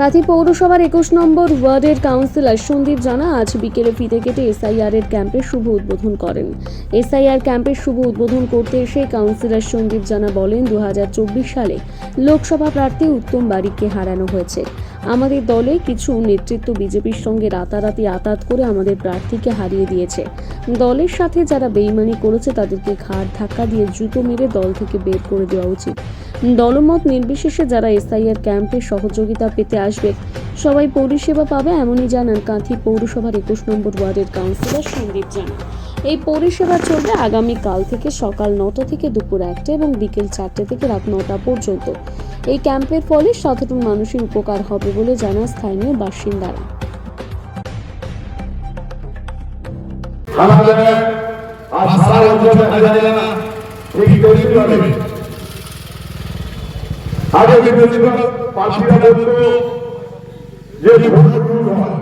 কাথি পৌরসভার একুশ নম্বর ওয়ার্ডের কাউন্সিলর সন্দীপ জানা আজ বিকেলে ফিতে কেটে এসআইআর এর ক্যাম্পের শুভ উদ্বোধন করেন। এসআইআর ক্যাম্পের শুভ উদ্বোধন করতে এসে কাউন্সিলর সন্দীপ জানা বলেন দু হাজার চব্বিশ সালে লোকসভা প্রার্থী উত্তম বারিককে হারানো হয়েছে। আমাদের দলে কিছু নেতৃত্ব বিজেপির সঙ্গে রাতারাতি আতাত করে আমাদের প্রার্থীকে হারিয়ে দিয়েছে। দলের সাথে যারা বেইমানি করেছে, তাদেরকে ঘাড় ধাক্কা দিয়ে জুতো মেরে দল থেকে বের করে দেওয়া উচিত। দলমত নির্বিশেষে যারা এসআইআর ক্যাম্পে সহযোগিতা পেতে আসবে, সবাই পরিষেবা পাবে, এমনই জানান কাঁথি পৌরসভার একুশ নম্বর ওয়ার্ডের কাউন্সিলর সন্দীপ জানা। এই পরিষেবা চলবে আগামীকাল থেকে সকাল নটা থেকে দুপুর একটা এবং বিকেল চারটে থেকে রাত নটা পর্যন্ত। এই ক্যাম্পের ফলে সাধারণ মানুষের উপকার হবে বলে জানা স্থানীয় বাসিন্দারা। আগে বলতো যে ভোট হয়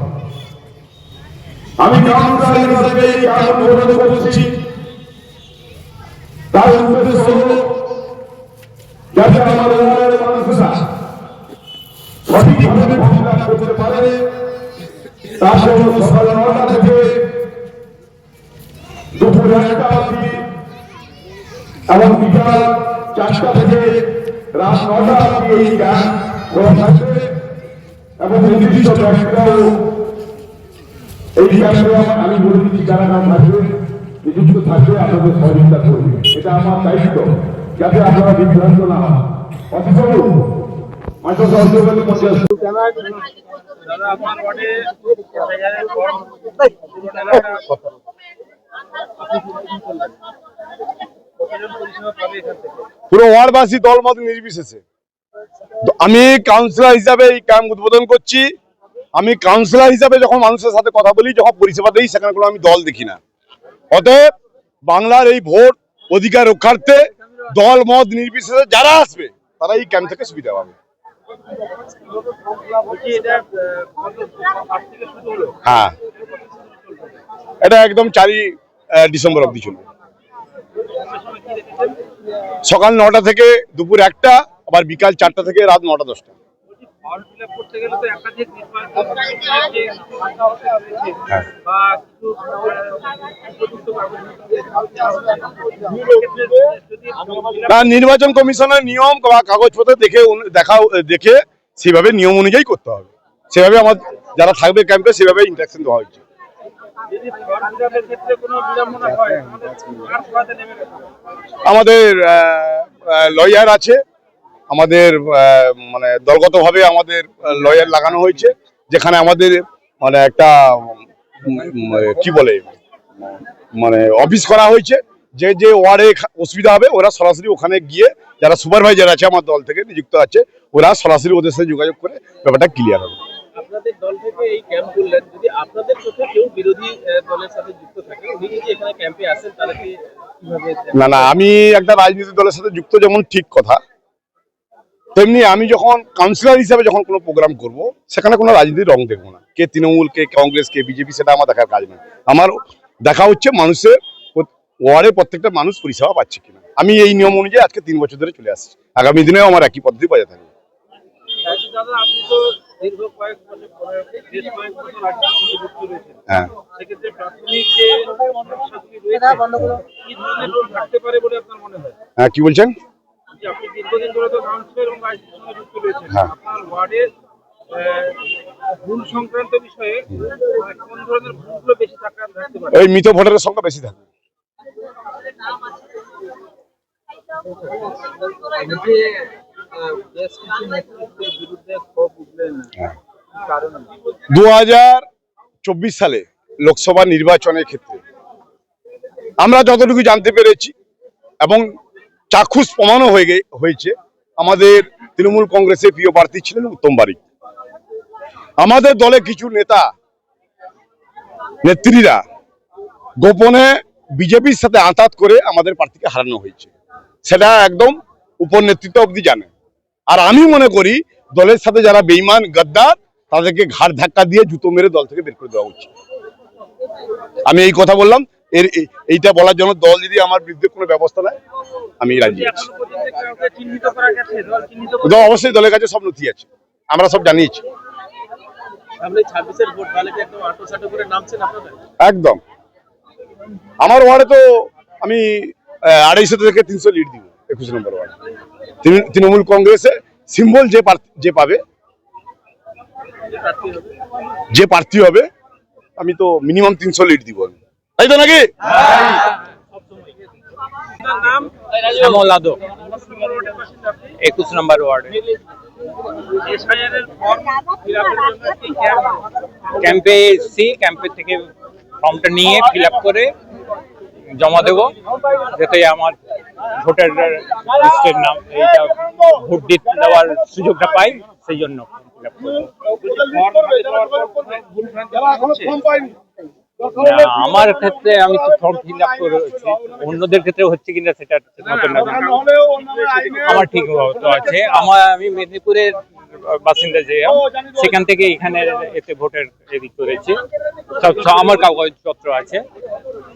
আমি করছি। তার উদ্দেশ্য হল, যাতে আমাদের সঠিকভাবে করতে পারে, তার জন্য থেকে দুপুর একটা এবং বিকাল চারটা থেকে রাত নটা এই থাকবে এবং নির্দিষ্ট এই আমি দিচ্ছি যারা নাম নিযুক্ত থাকবে, আপনাদের সহযোগিতা করবে। এটা আমার দায়িত্ব, যাতে আপনারা বিভ্রান্ত না হন। অথচ পুরো ওয়ার্ডবাসী দলমত নির্বিশেষে। আমি কাউন্সিলর হিসাবে এই ক্যাম্প উদ্বোধন করছি। আমি কাউন্সিলর হিসাবে যখন মানুষের সাথে কথা বলি যখন পরিষেবা দিই সেখানে কোনো আমি দল দেখি না। অতএব বাংলার এই ভোট অধিকার রক্ষার্থে দল মত নির্বিশেষে যারা আসবে তারা এই ক্যাম্প থেকে সুবিধা পাবে। হ্যাঁ। এটা একদম আহ, ডিসেম্বর অবধি চলবে। সকাল নটা থেকে দুপুর একটা আবার বিকাল চারটা থেকে রাত নটা দশটা। ফর্ম ফিল আপ করতে গেলে তো একাধিক নির্বাচন যে সংখ্যা হতে রয়েছে হ্যাঁ। বা কিছু না নির্বাচন কমিশনের নিয়ম বা কাগজপত্র দেখে উন- দেখা দেখে সেভাবে নিয়ম অনুযায়ী করতে হবে। সেভাবে আমার যারা থাকবে ক্যাম্পে সেভাবে ইন্টারাকশন দেওয়া হয় না আমাদের লয়ার আছে। আমাদের মানে দলগতভাবে আমাদের লয়ার লাগানো হয়েছে যেখানে আমাদের মানে একটা কি বলে মানে অফিস করা হয়েছে যে যে ওয়ার্ডে অসুবিধা হবে ওরা সরাসরি ওখানে গিয়ে যারা সুপারভাইজার আছে আমার দল থেকে নিযুক্ত আছে ওরা সরাসরি ওদের সাথে যোগাযোগ করে ব্যাপারটা ক্লিয়ার হবে। আপনাদের দল থেকে এই ক্যাম্প করলেন যদি আপনাদের চোখে কেউ বিরোধী দলের সাথে যুক্ত থাকে উনি যদি এখানে ক্যাম্পে আসেন তাহলে কি না না আমি একটা রাজনীতি দলের সাথে যুক্ত যেমন ঠিক কথা তেমনি আমি যখন কাউন্সিলর হিসাবে যখন কোনো প্রোগ্রাম করব সেখানে কোনো রাজনীতির রং দেখব না। কে তৃণমূল কে কংগ্রেস কে বিজেপি সেটা আমার দেখার কাজ নয় আমার দেখা হচ্ছে মানুষের ওয়ার্ডে প্রত্যেকটা মানুষ পরিষেবা পাচ্ছে কিনা। আমি এই নিয়ম অনুযায়ী আজকে তিন বছর ধরে চলে আসছি। আগামী দিনেও আমার একই পদ্ধতি বজায় থাকবে। হ্যাঁ। মনে হয়? হ্যাঁ কি বলছেন? দীর্ঘদিন ধরে তো কাউন্সিলর এবং রাজনীতির সঙ্গে যুক্ত রয়েছেন। হ্যাঁ। আপনার ওয়ার্ডের ভুল সংক্রান্ত বিষয়ে মানে কোন ধরনের ভুলগুলো বেশি থাকতে পারে? ওই মৃত ভোটারের সংখ্যা বেশি উঠলেন হ্যাঁ। কারণ? দু হাজার চব্বিশ সালে লোকসভা নির্বাচনের ক্ষেত্রে আমরা যতটুকু জানতে পেরেছি এবং চাক্ষুষ প্রমাণও হয়ে হয়েছে। আমাদের তৃণমূল কংগ্রেসের প্রিয় প্রার্থী ছিলেন উত্তম বারিক। আমাদের দলে কিছু নেতা, নেত্রীরা গোপনে বিজেপির সাথে আঁতাত করে আমাদের প্রার্থীকে হারানো হয়েছে। সেটা একদম উপর নেতৃত্ব অবধি জানে। আর আমি মনে করি, দলের সাথে যারা বেইমান গদ্দার, তাদেরকে ঘাড় ধাক্কা দিয়ে জুতো মেরে দল থেকে বের করে দেওয়া উচিত। আমি এই কথা বললাম। এর এই- এইটা বলার জন্য দল যদি আমার বিরুদ্ধে কোনো ব্যবস্থা নেয় আমি রাজি আছি। অবশ্যই দলের কাছে সব নথি আছে। আমরা সব জানিয়েছি। একদম আমার ওয়ার্ডে তো আমি আড়াইশো থেকে তিনশো লিড দিব একুশ নম্বর ওয়ার্ড। তৃণমূল কংগ্রেসে সিম্বল যে যে পাবে যে প্রার্থী হবে। আমি তো মিনিমাম তিনশো লিড দিব। তাই তো নাকি একুশ নম্বর ওয়ার্ড ক্যাম্প ক্যাম্পে এসছি ক্যাম্পে থেকে ফর্মটা নিয়ে ফিল আপ করে জমা দেব যাতে আমার ভোটার লিস্টের নাম এইটা ভোট দিতে দেওয়ার সুযোগটা পাই সেই জন্য আমার ক্ষেত্রে আমি তো ফর্ম ফিল আপ করেছি অন্যদের ক্ষেত্রে হচ্ছে কিনা সেটা। আমার ঠিক মতো আছে। আমার আমি মেদিনীপুরের বাসিন্দা যে সেখান থেকে এখানে এতে ভোটের এদিক করেছি। আমার কাগজপত্র আছে।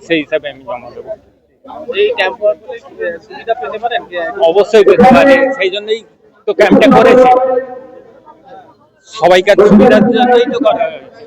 সেই হিসাবে আমি জমা দেবো। অবশ্যই পেতে পারে। সেই জন্যই তো ক্যাম্পটা করেছি। সবাইকার সুবিধার জন্যই তো করা হয়েছে।